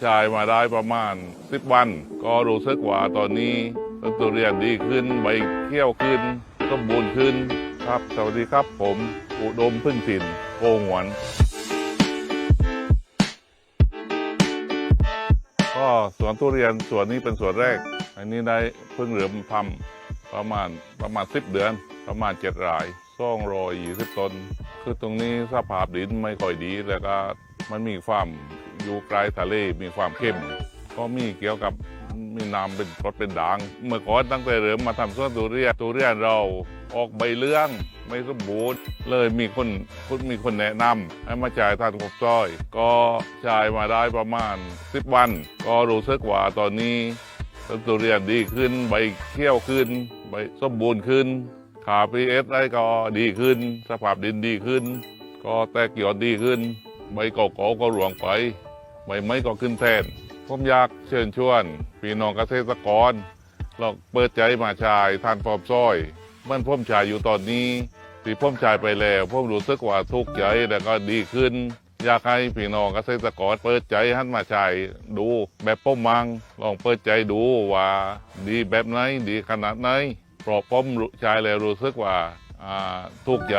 ใช้มาได้ประมาณ 10 วัน ก็รู้สึกว่าตอนนี้ต้นทุเรียนดีขึ้นใบเขี้ยวขึ้นสมบูรณ์ขึ้นครับ สวัสดีครับผมอุดมพึ่งถิ่นโกงหวนก็สวนทุเรียนสวนนี้เป็นสวนแรก อันนี้ได้เพิ่งเริ่มทำประมาณประมาณ10เดือน ประมาณเจ็ดรายซ่องรอยยี่สิบตน คือตรงนี้สภาพดินไม่ค่อยดีแล้วก็มันมีความ อยู่ไกลทะเลมีความเข้ม ก็มีเกี่ยวกับมีน้ำเป็นรดเป็นด่าง เมื่อก่อนตั้งแต่เริ่มมาทำสวนทุเรียนทุเรียนเราออกใบเลื่องไม่สมบูรณ์เลยมีคนคุณมีคนแนะนำให้มาจ่ายทานกบจ้อย ก็จ่ายมาได้ประมาณ 10 วัน ก็รู้สึกว่าตอนนี้ต้นทุเรียนดีขึ้น ใบเขี้ยวขึ้น ใบสมบูรณ์ขึ้น ขาพีเอสได้ก็ดีขึ้น สภาพดินดีขึ้น ก็แตกยอดดีขึ้น ใบเก่าๆก็หลวงไป ใบไม้ก็ขึ้นแทนผมอยากเชิญชวนพี่น้องเกษตรกรลองเปิดใจมาชายทานปอบซ้อย มันพ่มชายอยู่ตอนนี้ที่พ่มชายไปแล้วผมรู้สึกว่าทุกข์ใจแล้วก็ดีขึ้น อยากให้พี่น้องเกษตรกรเปิดใจหันมาชายดูแบบป้มมัง ลองเปิดใจดูว่าดีแบบไหนดีขนาดไหนเพราะผมรู้ชายแล้วรู้สึกว่าอ่าทุกข์ใจ